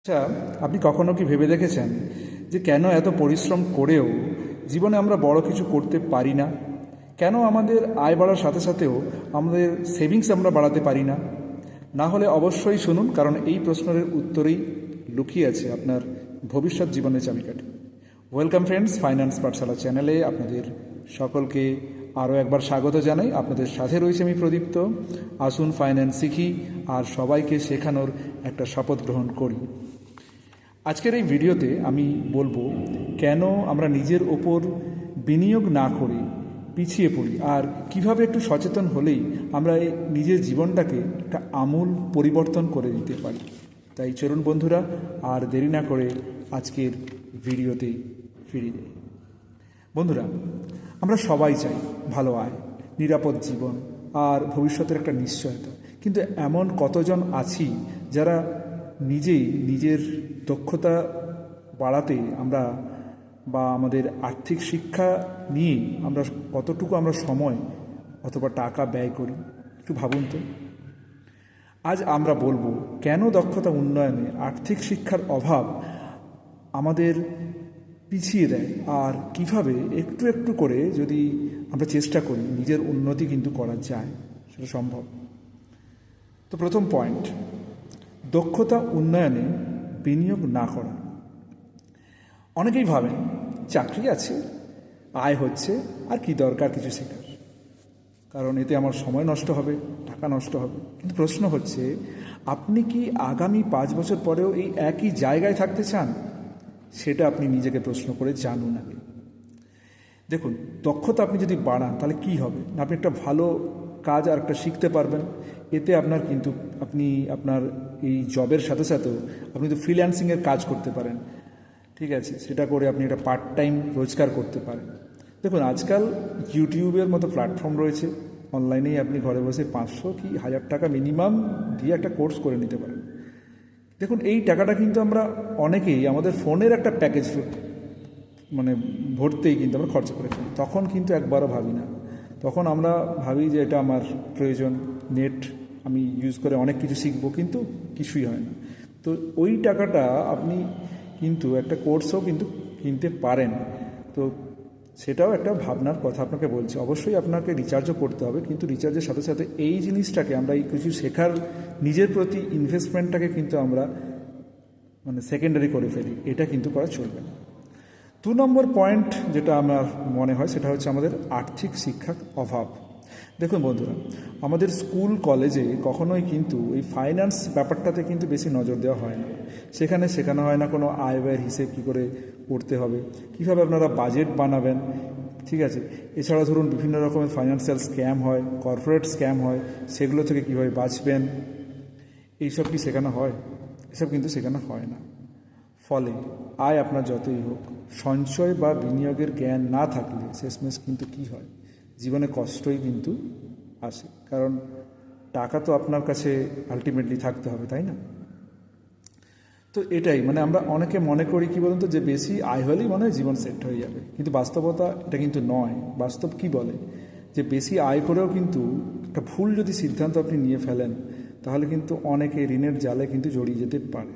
আচ্ছা আপনি কখনো কি ভেবে দেখেছেন যে কেন এত পরিশ্রম করেও জীবনে আমরা বড় কিছু করতে পারি না? কেন আমাদের আয় বাড়ার সাথে সাথেও আমাদের সেভিংস আমরা বাড়াতে পারি না? না হলে অবশ্যই শুনুন, কারণ এই প্রশ্নের উত্তরেই লুকিয়ে আছে আপনার ভবিষ্যৎ জীবনের চাবিকাঠি। ওয়েলকাম ফ্রেন্ডস ফাইন্যান্স পাঠশালা চ্যানেলে আপনাদের সকলকে আরও একবার স্বাগত জানাই। আপনাদের সাথে রয়েছে আমি প্রদীপ্ত। আসুন ফাইন্যান্স শিখি আর সবাইকে শেখানোর একটা শপথ গ্রহণ করি। আজকের এই ভিডিওতে আমি বলব, কেন আমরা নিজের ওপর বিনিয়োগ না করে পিছিয়ে পড়ি আর কীভাবে একটু সচেতন হলেই আমরা এই নিজের জীবনটাকে একটা আমূল পরিবর্তন করে দিতে পারি। তাই চলুন বন্ধুরা, আর দেরি না করে আজকের ভিডিওতে ফিরে যাই। বন্ধুরা, আমরা সবাই চাই ভালো আয়, নিরাপদ জীবন আর ভবিষ্যতের একটা নিশ্চয়তা। কিন্তু এমন কতজন আছি যারা নিজেই নিজের দক্ষতা বাড়াতে আমরা বা আমাদের আর্থিক শিক্ষা নিয়ে আমরা কতটুকু আমরা সময় অথবা টাকা ব্যয় করি? একটু ভাবুন তো। আজ আমরা বলব, কেন দক্ষতা উন্নয়নে আর্থিক শিক্ষার অভাব আমাদের পিছিয়ে দেয়। আর কীভাবে একটু একটু করে যদি আমরা চেষ্টা করি, নিজের উন্নতি কিন্তু করা যায়, সেটা সম্ভব। তো প্রথম পয়েন্ট দক্ষতা উন্নয়নে বিনিয়োগ না করা। অনেকেই ভাবেন, চাকরি আছে, আয় হচ্ছে, আর কি দরকার কিছু শেখার কারণ এতে আমার সময় নষ্ট হবে, টাকা নষ্ট হবে। কিন্তু প্রশ্ন হচ্ছে, আপনি কি আগামী পাঁচ বছর পরেও এই একই জায়গায় থাকতে চান? সেটা আপনি নিজেকে প্রশ্ন করে জানুন আগে। দেখুন, দক্ষতা আপনি যদি বাড়ান, তাহলে কি হবে? না আপনি একটা ভালো কাজ আর একটা শিখতে পারবেন। এতে আপনার কিন্তু আপনি, আপনার এই জবের সাথে সাথেও আপনি তো ফ্রিল্যান্সিংয়ের কাজ করতে পারেন। ঠিক আছে? সেটা করে আপনি একটা পার্ট টাইম রোজগার করতে পারেন। দেখুন, আজকাল ইউটিউবের মতো প্ল্যাটফর্ম রয়েছে। অনলাইনেই আপনি ঘরে বসে পাঁচশো কি হাজার টাকা মিনিমাম দিয়ে একটা কোর্স করে নিতে পারেন। দেখুন, এই টাকাটা কিন্তু আমরা অনেকেই আমাদের ফোনের একটা প্যাকেজ মানে ভরতেই কিন্তু আমরা খরচা করে ফেলি। তখন কিন্তু একবারও ভাবি না। তখন আমরা ভাবি যে এটা আমার প্রয়োজন, নেট আমি ইউজ করে অনেক কিছু শিখব, কিন্তু কিছুই হয় না। তো ওই টাকাটা আপনি কিন্তু একটা কোর্সও কিন্তু কিনতে পারেন। তো সেটাও একটা ভাবনার কথা আপনাকে বলছি। অবশ্যই আপনাকে রিচার্জও করতে হবে, কিন্তু রিচার্জের সাথে সাথে এই জিনিসটাকে আমরা এই কিছু শেখার, নিজের প্রতি ইনভেস্টমেন্টটাকে কিন্তু আমরা মানে সেকেন্ডারি করে ফেলি। এটা কিন্তু করা চলবে না। দু নম্বর পয়েন্ট যেটা আমার মনে হয়, সেটা হচ্ছে আমাদের আর্থিক শিক্ষার অভাব। দেখুন বন্ধুরা, আমাদের স্কুল, কলেজে কখনোই কিন্তু এই ফাইন্যান্স ব্যাপারটাতে কিন্তু বেশি নজর দেওয়া হয় না। সেখানে শেখানো হয় না কোনো আয় ব্যয়ের হিসেব কী করে করতে হবে, কীভাবে আপনারা বাজেট বানাবেন, ঠিক আছে? এছাড়া ধরুন বিভিন্ন রকমের ফাইন্যান্সিয়াল স্ক্যাম হয় কর্পোরেট স্ক্যাম হয়, সেগুলো থেকে কীভাবে বাঁচবেন, এইসব কি শেখানো হয়? এসব কিন্তু শেখানো হয় না। ফলে আয় আপনার যতই হোক, সঞ্চয় বা বিনিয়োগের জ্ঞান না থাকলে শেষমেশ কিন্তু কি হয়? জীবনে কষ্টই কিন্তু আসে। কারণ টাকা তো আপনার কাছে আলটিমেটলি থাকতে হবে, তাই না? তো এটাই মানে আমরা অনেকে মনে করি, কি বলুন তো, যে বেশি আয় হলেই মনে হয় জীবন সেট হয়ে যাবে। কিন্তু বাস্তবতা এটা কিন্তু নয়। বাস্তব কি বলে? যে বেশি আয় করেও কিন্তু একটা ভুল যদি সিদ্ধান্ত আপনি নিয়ে ফেলেন, তাহলে কিন্তু অনেকে ঋণের জালে কিন্তু জড়িয়ে যেতে পারে।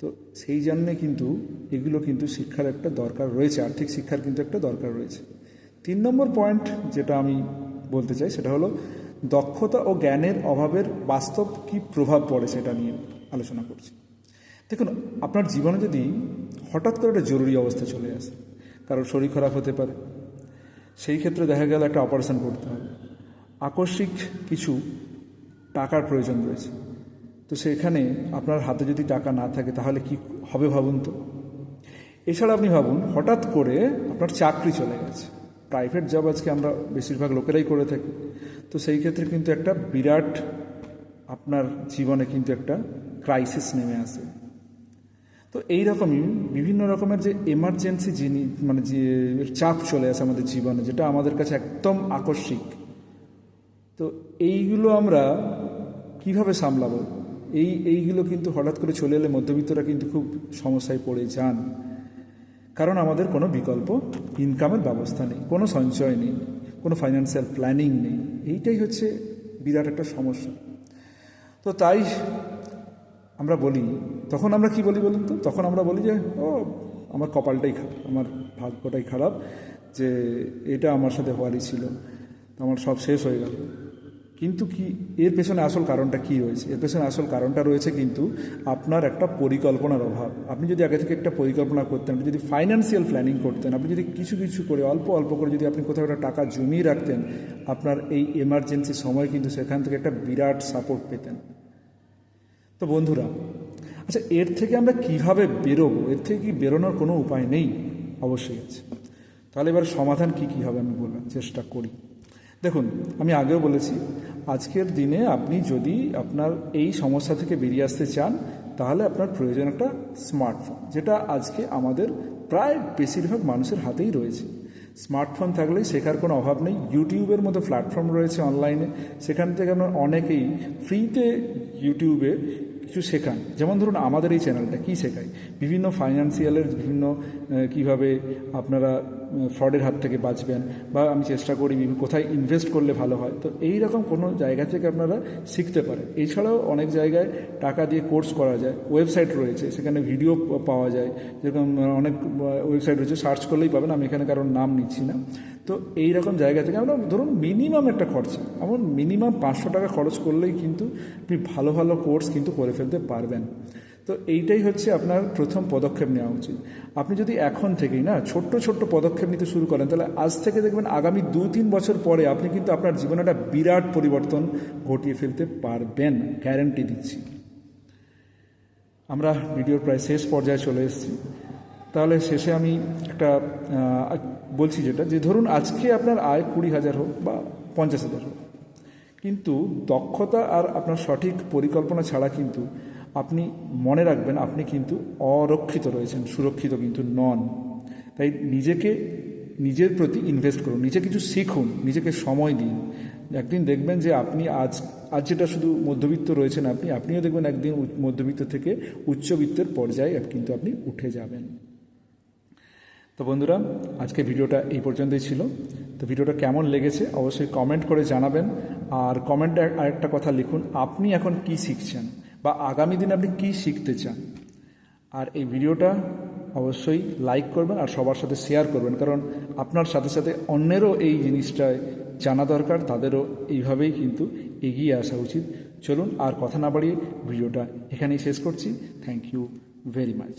তো সেই জন্যে কিন্তু এগুলো কিন্তু শিক্ষার একটা দরকার রয়েছে। আর্থিক শিক্ষার কিন্তু একটা দরকার রয়েছে। তিন নম্বর পয়েন্ট যেটা আমি বলতে চাই সেটা হলো, দক্ষতা ও জ্ঞানের অভাবের বাস্তব কি প্রভাব পড়ে সেটা নিয়ে আলোচনা করছি। দেখুন, আপনার জীবনে যদি হঠাৎ করে একটা জরুরি অবস্থা চলে আসে, কারোর শরীর খারাপ হতে পারে, সেই ক্ষেত্রে দেখা গেল একটা অপারেশন করতে হবে। আকস্মিক কিছু টাকার প্রয়োজন রয়েছে। তো সেখানে আপনার হাতে যদি টাকা না থাকে, তাহলে কি হবে ভাবুন তো? এছাড়া আপনি ভাবুন, হঠাৎ করে আপনার চাকরি চলে গেছে। প্রাইভেট জব আজকে আমরা বেশিরভাগ লোকেরাই করে থাকি। তো সেই ক্ষেত্রে কিন্তু একটা বিরাট আপনার জীবনে কিন্তু একটা ক্রাইসিস নেমে আসে। তো এই রকমই বিভিন্ন রকমের যে এমার্জেন্সি জিনিস মানে যে চাপ চলে আসে আমাদের জীবনে, যেটা আমাদের কাছে একদম আকস্মিক। তো এইগুলো আমরা কীভাবে সামলাবো? এই, এইগুলো কিন্তু হঠাৎ করে চলে এলে মধ্যবিত্তরা কিন্তু খুব সমস্যায় পড়ে যান। কারণ আমাদের কোনো বিকল্প ইনকামের ব্যবস্থা নেই, কোনো সঞ্চয় নেই, কোনো ফাইন্যান্সিয়াল প্ল্যানিং নেই। এইটাই হচ্ছে বিরাট একটা সমস্যা। তো তাই আমরা বলি, তখন আমরা কি বলি বলুন তো? তখন আমরা বলি যে, ও, আমার কপালটাই খারাপ, আমার ভাগ্যটাই খারাপ যে এটা আমার সাথে হওয়ারই ছিল। আমার সব শেষ হয়ে গেল। কিন্তু কি, এর পেছনে আসল কারণটা কি রয়েছে? এর পেছনে আসল কারণটা রয়েছে কিন্তু আপনার একটা পরিকল্পনার অভাব। আপনি যদি আগে থেকে একটা পরিকল্পনা করতেন, আপনি যদি ফাইন্যান্সিয়াল প্ল্যানিং করতেন, আপনি যদি কিছু কিছু করে, অল্প অল্প করে যদি আপনি কোথাও একটা টাকা জমিয়ে রাখতেন, আপনার এই এমার্জেন্সি সময় কিন্তু সেখান থেকে একটা বিরাট সাপোর্ট পেতেন। তো বন্ধুরা আচ্ছা এর থেকে আমরা কীভাবে বেরোবো? এর থেকে কি বেরোনোর কোনো উপায় নেই? অবশ্যই আছে। তাহলে এবার সমাধান কি কি হবে আমি বললাম চেষ্টা করি। দেখুন, আমি আগেও বলেছি, আজকের দিনে আপনি যদি আপনার এই সমস্যা থেকে বেরিয়ে আসতে চান, তাহলে আপনার প্রয়োজন একটা স্মার্টফোন, যেটা আজকে আমাদের প্রায় বেশিরভাগ মানুষের হাতেই রয়েছে। স্মার্টফোন থাকলেই শেখার কোনো অভাব নেই, ইউটিউবের মতো প্ল্যাটফর্ম রয়েছে অনলাইনে, সেখান থেকে আমরা অনেকেই ফ্রিতে ইউটিউবে কিছু শেখান। যেমন ধরুন, আমাদের এই চ্যানেলটা কী শেখায়? বিভিন্ন ফাইন্যান্সিয়ালের বিভিন্ন কীভাবে আপনারা ফ্রডের হাত থেকে বাঁচবেন বা আমি চেষ্টা করি কোথায় ইনভেস্ট করলে ভালো হয়। তো এই রকম কোনো জায়গা থেকে আপনারা শিখতে পারেন। এছাড়াও অনেক জায়গায় টাকা দিয়ে কোর্স করা যায়। ওয়েবসাইট রয়েছে, সেখানে ভিডিও পাওয়া যায়। যেরকম অনেক ওয়েবসাইট রয়েছে, সার্চ করলেই পাবেন। আমি এখানে কারোর নাম নিচ্ছি না। তো এই রকম জায়গা থেকে আমরা ধরুন মিনিমাম একটা খরচা। এমন মিনিমাম পাঁচশো টাকা খরচ করলেই কিন্তু আপনি ভালো ভালো কোর্স কিন্তু করে ফেলতে পারবেন। তো এইটাই হচ্ছে আপনার প্রথম পদক্ষেপ নেওয়া উচিত। আপনি যদি এখন থেকেই না ছোট্ট ছোট্ট পদক্ষেপ নিতে শুরু করেন, তাহলে আজ থেকে দেখবেন আগামী দু তিন বছর পরে আপনি কিন্তু আপনার জীবনে একটা বিরাট পরিবর্তন ঘটিয়ে ফেলতে পারবেন। গ্যারেন্টি দিচ্ছি। আমরা ভিডিওর প্রায় শেষ পর্যায়ে চলে এসেছি। তাহলে শেষে আমি একটা বলছি যেটা, যে ধরুন আজকে আপনার আয় কুড়ি হাজার হোক বা পঞ্চাশ হাজার হোক, কিন্তু দক্ষতা আর আপনার সঠিক পরিকল্পনা ছাড়া কিন্তু আপনি মনে রাখবেন, আপনি কিন্তু অরক্ষিত রয়েছেন, সুরক্ষিত কিন্তু নন। তাই নিজেকে, নিজের প্রতি ইনভেস্ট করুন, নিজে কিছু শিখুন, নিজেকে সময় দিন। একদিন দেখবেন যে আপনি আজ আজ যেটা শুধু মধ্যবিত্ত রয়েছেন আপনি, আপনিও দেখবেন একদিন মধ্যবিত্ত থেকে উচ্চবিত্তের পর্যায়ে কিন্তু আপনি উঠে যাবেন। তো বন্ধুরা, আজকে ভিডিওটা এই পর্যন্তই ছিল। তো ভিডিওটা কেমন লেগেছে অবশ্যই কমেন্ট করে জানাবেন। আর কমেন্টে আরেকটা কথা লিখুন, আপনি এখন কি শিখছেন? বা আগামী দিনে আপনি কি শিখতে চান? আর এই ভিডিওটা অবশ্যই লাইক করবেন আর সবার সাথে শেয়ার করবেন, কারণ আপনার সাথে সাথে অন্যেরও এই জিনিসটায় জানা দরকার, তাদেরও এইভাবেই কিন্তু এগিয়ে আসা উচিত। চলুন আর কথা না বাড়িয়ে ভিডিওটা এখানেই শেষ করছি। Thank you very much